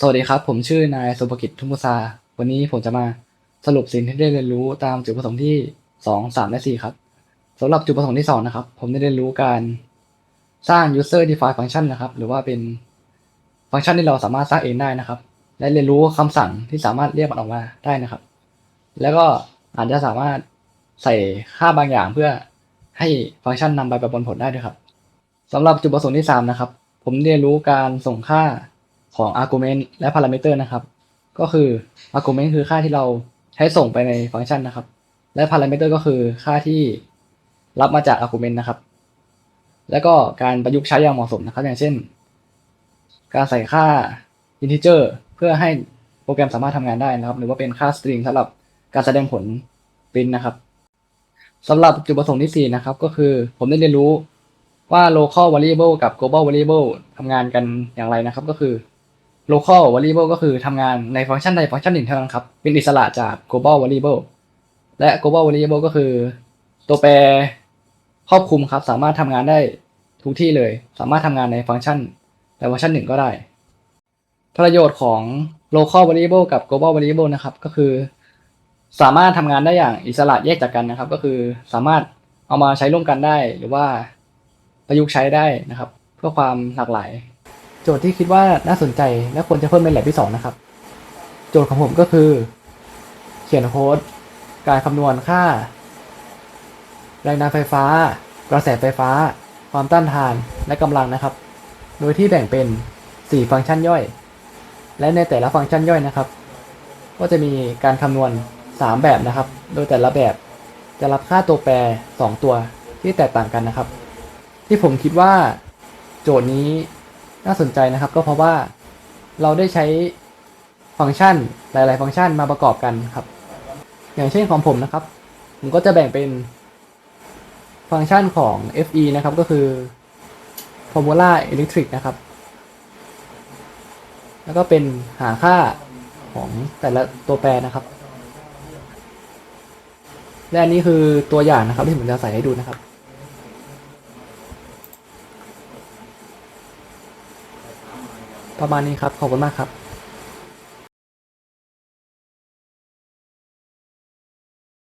สวัสดีครับ ผมชื่อนายสุภกิจทุมพุทราวันนี้ผมจะมาสรุปสิ่งที่ได้เรียนรู้ตามจุดประสงค์ที่สองสามและสี่ครับสำหรับจุดประสงค์ที่สองนะครับ ผมได้เรียนรู้การสร้าง user defined function นะครับ หรือว่าเป็นฟังก์ชันที่เราสามารถสร้างเองได้นะครับ และเรียนรู้คำสั่งที่สามารถเรียกมันออกมาได้นะครับ แล้วก็อาจจะสามารถใส่ค่าบางอย่างเพื่อให้ฟังก์ชันนำไปประมวลผลได้ด้วยครับสำหรับจุดประสงค์ที่สามนะครับ ผมเรียนรู้การส่งค่า ของ argument และ parameter นะครับ ก็คือ argument คือค่าที่เราใช้ส่งไปในฟังก์ชันนะครับ และ parameter ก็คือค่าที่รับมาจาก argument นะครับ แล้วก็การประยุกต์ใช้อย่างเหมาะสมนะครับ อย่างเช่น การใส่ค่า integer เพื่อให้โปรแกรมสามารถทำงานได้นะครับ หรือว่าเป็นค่า string สำหรับการแสดงผล print นะครับสำหรับจุดประสงค์ที่ 4 นะครับ ก็คือผมได้เรียนรู้ว่า local variable กับ global variable ทำงานกันอย่างไรนะครับ ก็คือ local variable ก็คือทำงานในฟังก์ชันใดฟังก์ชันหนึ่งเท่านั้นครับ เป็นอิสระจาก global variable และ global variable ก็คือ ตัวแปรครอบคลุมครับ สามารถทำงานได้ทุกที่เลย สามารถทำงานในฟังก์ชันใดฟังก์ชันหนึ่งก็ได้ ประโยชน์ของ local variable กับ global variable นะครับ ก็คือ สามารถทำงานได้อย่างอิสระแยกจากกันนะครับ ก็คือสามารถเอามาใช้ร่วมกันได้ หรือว่าประยุกต์ใช้ได้นะครับ เพื่อความหลากหลาย โจทย์ที่คิดว่าน่าสนใจและควรจะเพิ่มในแลบที่สองนะครับ โจทย์ของผมก็คือ เขียนโค้ดการคำนวณค่า แรงดันไฟฟ้า กระแสไฟฟ้า ความต้านทานและกำลังนะครับ โดยที่แบ่งเป็น 4 ฟังก์ชันย่อย และในแต่ละฟังก์ชันย่อยนะครับ ก็จะมีการคำนวณ 3 แบบนะครับ โดยแต่ละแบบจะรับค่าตัวแปร 2 ตัวที่แตกต่างกันนะครับ ที่ผมคิดว่า โจทย์นี้ น่าสนใจนะครับก็เพราะว่าเราได้ใช้ฟังก์ชันหลาย ๆ ฟังก์ชันมาประกอบกันครับ อย่างเช่นของผมนะครับ ผมก็จะแบ่งเป็นฟังก์ชันของ FE นะครับก็คือ formula electric นะครับ แล้วก็เป็นหาค่าของแต่ละตัวแปรนะครับ และอันนี้คือตัวอย่างนะครับที่ผมจะใส่ให้ดูนะครับ ประมาณนี้ครับ ขอบคุณมากครับ